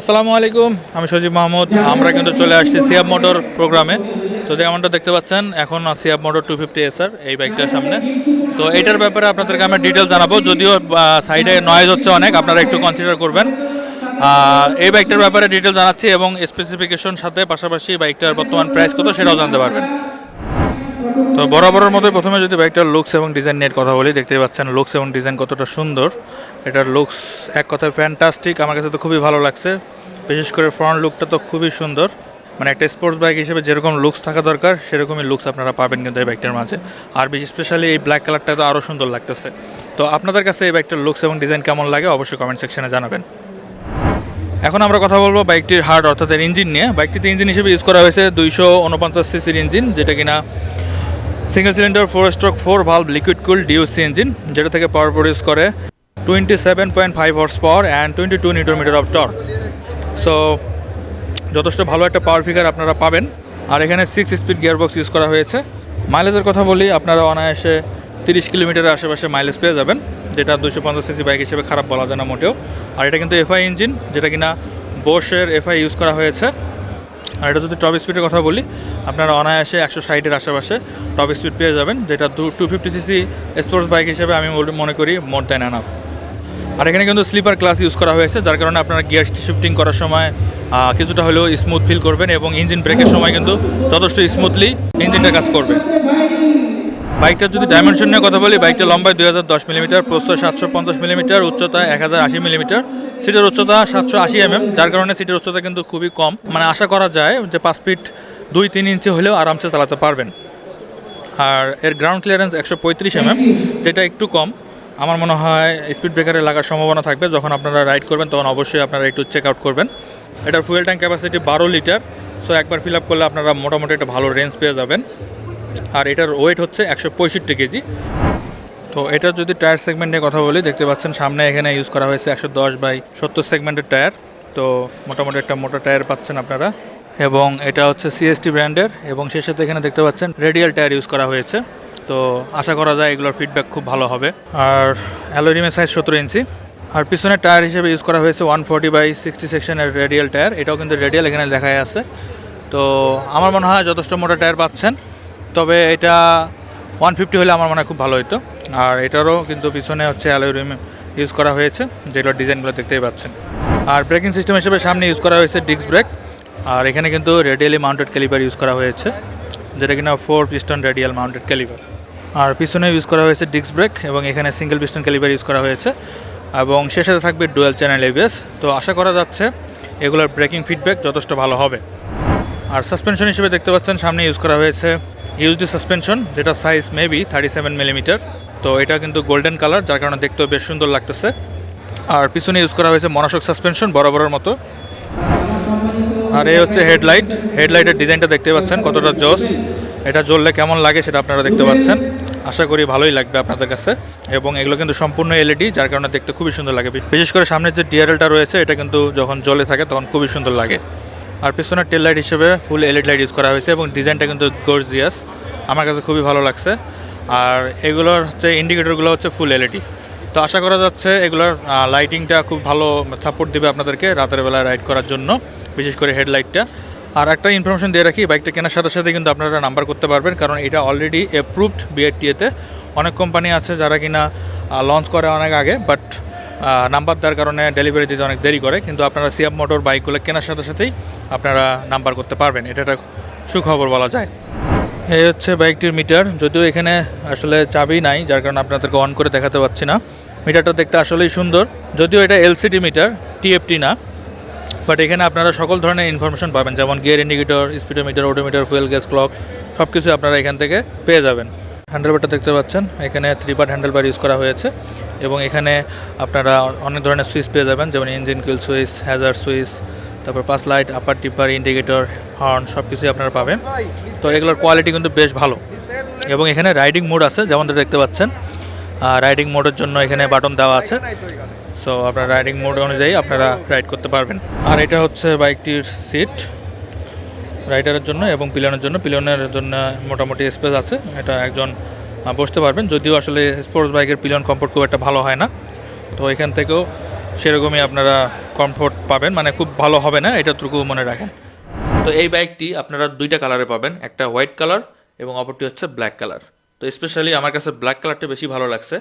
আসসালামু আলাইকুম, আমি সজীব মাহমুদ। আমরা কিন্তু চলে আসছি সিয়াব মোটর প্রোগ্রামে। তো যেমনটা দেখতে পাচ্ছেন, এখন সিয়াব মোটর টু ফিফটি এসআর এই বাইকটার সামনে। তো এটার ব্যাপারে আপনাদেরকে আমি ডিটেলস জানাব, যদিও সাইডে নয়েজ হচ্ছে অনেক, আপনারা একটু কনসিডার করবেন। এই বাইকটার ব্যাপারে ডিটেল জানাচ্ছি এবং স্পেসিফিকেশন সাথে পাশাপাশি বাইকটার বর্তমান প্রাইস কত সেটাও জানতে পারবেন। তো বরাবরের মতো প্রথমে যদি বাইকটার লুকস এবং ডিজাইন নিয়ে কথা বলি দেখতে পাচ্ছেন লুকস এবং ডিজাইন কতটা সুন্দর। এটার লুকস এক কথায় ফ্যান্টাস্টিক আমার কাছে তো খুবই ভালো লাগছে। বিশেষ করে ফ্রন্ট লুকটা তো খুবই সুন্দর। মানে একটা স্পোর্টস বাইক হিসেবে যেরকম লুকস থাকা দরকার, সেরকমই লুকস আপনারা পাবেন কিন্তু এই বাইকটার মাঝে। আর বেশি স্পেশালি এই ব্ল্যাক কালারটা তো আরও সুন্দর লাগতেছে। তো আপনাদের কাছে এই বাইকটার লুকস এবং ডিজাইন কেমন লাগে অবশ্যই কমেন্ট সেকশনে জানাবেন। এখন আমরা কথা বলব বাইকটির হার্ড অর্থাৎ ইঞ্জিন নিয়ে। বাইকটিতে ইঞ্জিন হিসেবে ইউজ করা হয়েছে দুইশো উনপঞ্চাশ সিসির ইঞ্জিন যেটা কিনা single cylinder four stroke four valve liquid cool ডিউসি engine যেটা থেকে পাওয়ার প্রডিউস করে twenty seven point five horse power and twenty two newton metre of torque so যথেষ্ট ভালো একটা পাওয়ার ফিগার আপনারা পাবেন। আর এখানে সিক্স স্পিড গিয়ারবক্স ইউজ করা হয়েছে। মাইলেজের কথা বলি, আপনারা অনায়াসে তিরিশ কিলোমিটারের আশেপাশে মাইলেজ পেয়ে যাবেন, যেটা দুশো পঞ্চাশ সিসি বাইক হিসেবে খারাপ বলা যায় না মোটেও। আর এটা কিন্তু এফআই ইঞ্জিন যেটা কিনা বোশের এফআই ইউজ করা হয়েছে। আর এটা যদি টপ স্পিডের কথা বলি, আপনারা অনায়াসে একশো ষাটের আশেপাশে টপ স্পিড পেয়ে যাবেন, যেটা two fifty CC sports bike হিসেবে আমি মনে করি মোর দ্যান অ্যানাফ আর এখানে কিন্তু স্লিপার ক্লাস ইউজ করা হয়েছে, যার কারণে আপনারা গিয়ার শিফটিং করার সময় কিছুটা হলেও স্মুথ ফিল করবেন এবং ইঞ্জিন ব্রেকের সময় কিন্তু যথেষ্ট স্মুথলি ইঞ্জিনটা কাজ করবে। বাইকটার যদি ডাইমেনশন নিয়ে কথা বলি, বাইকটা লম্বায় দুই হাজার দশ মিলিমিটার প্রস্থ সাতশো পঞ্চাশ মিলিমিটার উচ্চতা এক হাজার আশি মিলিমিটার সিটের উচ্চতা সাতশো আশি এমএম যার কারণে সিটের উচ্চতা কিন্তু খুবই কম। মানে আশা করা যায় যে পাঁচ ফিট দুই তিন ইঞ্চি হলেও আরামসে চালাতে পারবেন। আর এর গ্রাউন্ড ক্লিয়ারেন্স একশো পঁয়ত্রিশ এমএম যেটা একটু কম। আমার মনে হয় স্পিড ব্রেকারে লাগার সম্ভাবনা থাকবে। যখন আপনারা রাইড করবেন, তখন অবশ্যই আপনারা একটু চেক আউট করবেন। এটার ফুয়েল ট্যাঙ্ক ক্যাপাসিটি বারো লিটার সো একবার ফিল আপ করলে আপনারা মোটামুটি একটা ভালো রেঞ্জ পেয়ে যাবেন। আর এটার ওয়েট হচ্ছে একশো পঁয়ষট্টি কেজি। তো এটার যদি টায়ার সেগমেন্ট নিয়ে কথা বলি, দেখতে পাচ্ছেন সামনে এখানে ইউজ করা হয়েছে একশো দশ বাই সত্তর সেগমেন্টের টায়ার তো মোটামুটি একটা মোটা টায়ার পাচ্ছেন আপনারা। এবং এটা হচ্ছে সিএসটি ব্র্যান্ডের এবং সেই সাথে এখানে দেখতে পাচ্ছেন রেডিয়াল টায়ার ইউজ করা হয়েছে। তো আশা করা যায় এগুলোর ফিডব্যাক খুব ভালো হবে। আর অ্যালোরিমের সাইজ সতেরো ইঞ্চি। আর পিছনের টায়ার হিসেবে ইউজ করা হয়েছে ওয়ান ফোর্টি বাই সিক্সটি সেকশনের রেডিয়াল টায়ার এটাও কিন্তু রেডিয়াল এখানে দেখাই আছে। তো আমার মনে হয় যথেষ্ট মোটা টায়ার পাচ্ছেন। তবে এটা ওয়ান ফিফটি হলে আমার মনে হয় খুব ভালো হতো আর এটারও কিন্তু পিছনে হচ্ছে অ্যালোরিম ইউজ করা হয়েছে যেগুলোর ডিজাইনগুলো দেখতেই পাচ্ছেন। আর ব্রেকিং সিস্টেম হিসেবে সামনে ইউজ করা হয়েছে ডিস্ক ব্রেক আর এখানে কিন্তু রেডিয়ালি মাউন্টেড ক্যালিপার ইউজ করা হয়েছে, যেটা কিনা four piston radial mounted caliper আর পিছনে ইউজ করা হয়েছে ডিস্ক ব্রেক এবং এখানে সিঙ্গেল পিস্টন ক্যালিপার ইউজ করা হয়েছে। এবং শেষে থাকবে ডুয়েল চ্যানেল এবিএস তো আশা করা যাচ্ছে এগুলোর ব্রেকিং ফিডব্যাক যথেষ্ট ভালো হবে। আর সাসপেনশন হিসেবে দেখতে পাচ্ছেন সামনে ইউজ করা হয়েছে ইউজডি সাসপেনশন যেটা size maybe thirty seven millimetre তো এটা কিন্তু গোল্ডেন কালার যার কারণে দেখতেও বেশ সুন্দর লাগতেছে। আর পিছনে ইউজ করা হয়েছে মনাশক সাসপেনশন বরাবরের মতো। আর এই হচ্ছে হেডলাইট হেডলাইটের ডিজাইনটা দেখতে পাচ্ছেন, কতটা জোস। এটা জ্বললে কেমন লাগে সেটা আপনারা দেখতে পাচ্ছেন। আশা করি ভালোই লাগবে আপনাদের কাছে। এবং এগুলো কিন্তু সম্পূর্ণ এলইডি যার কারণে দেখতে খুবই সুন্দর লাগে। বিশেষ করে সামনের যে ডিআরএলটা রয়েছে, এটা কিন্তু যখন জ্বলে থাকে, তখন খুবই সুন্দর লাগে। আর পিছনে টেল লাইট হিসেবে ফুল এলইডি লাইট ইউজ করা হয়েছে এবং ডিজাইনটা কিন্তু গর্জিয়াস আমার কাছে খুবই ভালো লাগছে। আর এগুলোর হচ্ছে ইন্ডিকেটরগুলো হচ্ছে ফুল এলইডি তো আশা করা যাচ্ছে এগুলোর লাইটিংটা খুব ভালো সাপোর্ট দেবে আপনাদেরকে রাতের বেলায় রাইড করার জন্য, বিশেষ করে হেডলাইটটা আর একটা ইনফরমেশন দিয়ে রাখি বাইকটা কেনার সাথে সাথে কিন্তু আপনারা নাম্বার করতে পারবেন, কারণ এটা অলরেডি অ্যাপ্রুভড বিআরটিএতে অনেক কোম্পানি আছে যারা কিনা লঞ্চ করে অনেক আগে বাট নাম্বার দেওয়ার কারণে ডেলিভারি দিতে অনেক দেরি করে, কিন্তু আপনারা সিএফ মোটর বাইকগুলো কেনার সাথে সাথেই আপনারা নাম্বার করতে পারবেন। এটা একটা সুখবর বলা যায়। এই হচ্ছে বাইকটির মিটার যদিও এখানে আসলে চাবি নাই, যার কারণে আপনাদেরকে অন করে দেখাতে পাচ্ছি না। মিটারটা দেখতে আসলেই সুন্দর। যদিও এটা এলসিডি মিটার টিএফটি না বাট এখানে আপনারা সকল ধরনের ইনফরমেশন পাবেন। যেমন gear indicator speedometer odometer fuel gas clock সব কিছু আপনারা এখান থেকে পেয়ে যাবেন। হ্যান্ডেলবারটা দেখতে পাচ্ছেন। এখানে থ্রি পার্ট হ্যান্ডেলবার ইউজ করা হয়েছে। এবং এখানে আপনারা অনেক ধরনের সুইচ পেয়ে যাবেন, যেমন engine kill switch hazard switch, তারপর pass light upper dipper indicator horn সব কিছুই আপনারা পাবেন। তো এগুলোর কোয়ালিটি কিন্তু বেশ ভালো। এবং এখানে রাইডিং মোড আছে যেমনটা দেখতে পাচ্ছেন। রাইডিং মোডের জন্য এখানে বাটন দেওয়া আছে। সো আপনার রাইডিং মোড অনুযায়ী আপনারা রাইড করতে পারবেন। আর এটা হচ্ছে বাইকটির সিট রাইডারের জন্য এবং পিলনের জন্য। পিলনের জন্য মোটামুটি স্পেস আছে। এটা একজন বসতে পারবেন। যদিও আসলে স্পোর্টস বাইকের পিলন কমফোর্ট খুব একটা ভালো হয় না। তো এখান থেকেও সেরকমই আপনারা কমফোর্ট পাবেন। মানে খুব ভালো হবে না, এটাটুকু মনে রাখেন। তো এই বাইকটি আপনারা দুইটা কালারে পাবেন, একটা হোয়াইট কালার এবং অপরটি হচ্ছে ব্ল্যাক কালার তো স্পেশালি আমার কাছে ব্ল্যাক কালারটা বেশি ভালো লাগছে।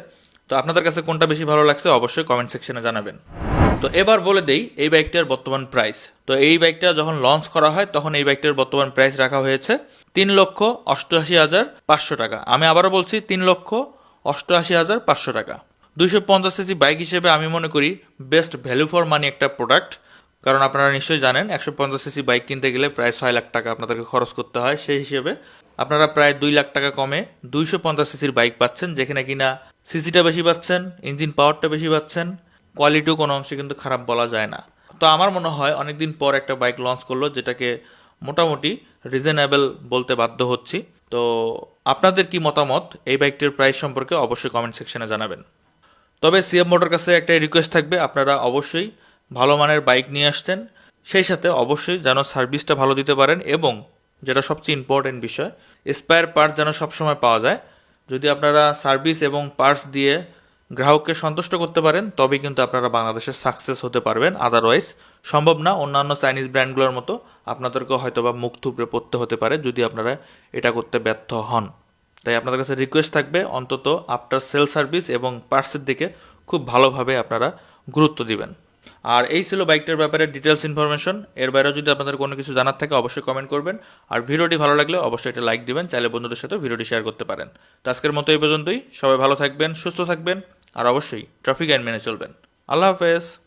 তো আপনাদের কাছে কোনটা বেশি ভালো লাগছে অবশ্যই কমেন্ট সেকশনে জানাবেন। তো এবার বলে দেই, এই বাইকটার বর্তমান প্রাইস তো এই বাইকটা যখন লঞ্চ করা হয়, তখন এই বাইকটার বর্তমান প্রাইস রাখা হয়েছে তিন লক্ষ অষ্টআশি হাজার পাঁচশো টাকা। আমি আবারও বলছি, তিন লক্ষ অষ্টআশি হাজার পাঁচশো টাকা। দুইশো পঞ্চাশ সিসি বাইক হিসেবে আমি মনে করি বেস্ট ভ্যালু ফর মানি একটা প্রোডাক্ট কারণ আপনারা নিশ্চয়ই জানেন, একশো পঞ্চাশ সিসি বাইক কিনতে গেলে প্রায় ছয় লাখ টাকা আপনাদেরকে খরচ করতে হয়। সেই হিসেবে আপনারা প্রায় দুই লাখ টাকা কমে দুইশো পঞ্চাশ সিসির বাইক পাচ্ছেন, যেখানে কিনা সিসিটা বেশি পাচ্ছেন ইঞ্জিন পাওয়ারটা বেশি পাচ্ছেন কোয়ালিটিও কোনো অংশে কিন্তু খারাপ বলা যায় না। তো আমার মনে হয় অনেকদিন পর একটা বাইক লঞ্চ করল, যেটাকে মোটামুটি রিজনেবল বলতে বাধ্য হচ্ছি। তো আপনাদের কি মতামত? এই বাইকটির প্রাইস সম্পর্কে অবশ্যই কমেন্ট সেকশনে জানাবেন। তবে সিএম মোটর কাছে একটা রিকোয়েস্ট থাকবে, আপনারা অবশ্যই ভালো মানের বাইক নিয়ে আসছেন। সেই সাথে অবশ্যই যেন সার্ভিসটা ভালো দিতে পারেন এবং যেটা সবচেয়ে ইম্পর্টেন্ট বিষয় স্পায়ার পার্টস যেন সবসময় পাওয়া যায়। যদি আপনারা সার্ভিস এবং পার্টস দিয়ে গ্রাহককে সন্তুষ্ট করতে পারেন, তবেই কিন্তু আপনারা বাংলাদেশে সাকসেস হতে পারবেন। আদারওয়াইজ সম্ভব না অন্যান্য চাইনিজ ব্র্যান্ডগুলোর মতো আপনাদেরকেও হয়তো বা মুখ থুবড়ে পড়তে হতে পারে যদি আপনারা এটা করতে ব্যর্থ হন। তাই আপনাদের কাছে রিকোয়েস্ট থাকবে, অন্তত আফটার সেল সার্ভিস এবং পার্সের দিকে খুব ভালোভাবে আপনারা গুরুত্ব দিবেন। আর এই ছিল বাইকটার ব্যাপারে ডিটেলস ইনফরমেশন এর বাইরেও যদি আপনাদের কোনো কিছু জানার থাকে, অবশ্যই কমেন্ট করবেন। আর ভিডিওটি ভালো লাগলে অবশ্যই এটা লাইক দিবেন, চাইলে বন্ধুদের সাথে ভিডিওটি শেয়ার করতে পারেন। তো আজকের মতো এই পর্যন্তই। সবাই ভালো থাকবেন, সুস্থ থাকবেন। আর অবশ্যই ট্রাফিক আইন মেনে চলবেন। আল্লাহ হাফেজ।